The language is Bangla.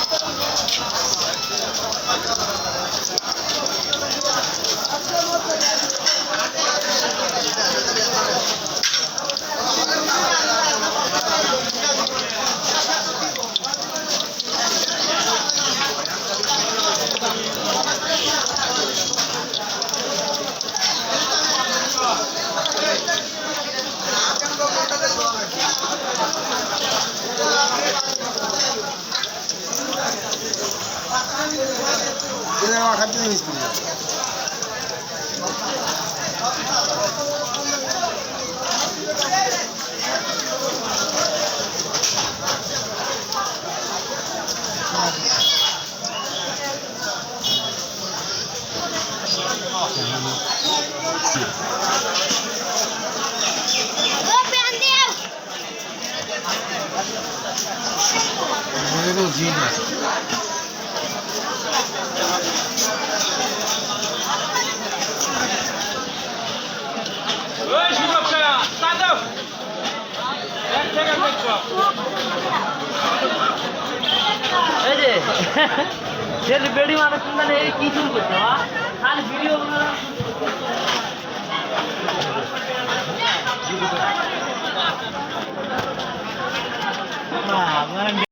Thank you. খাদ্য মিস করে যাবে ওই বেড়ি মানুষ কি শুরু করছে খালি ভিডিও বাবা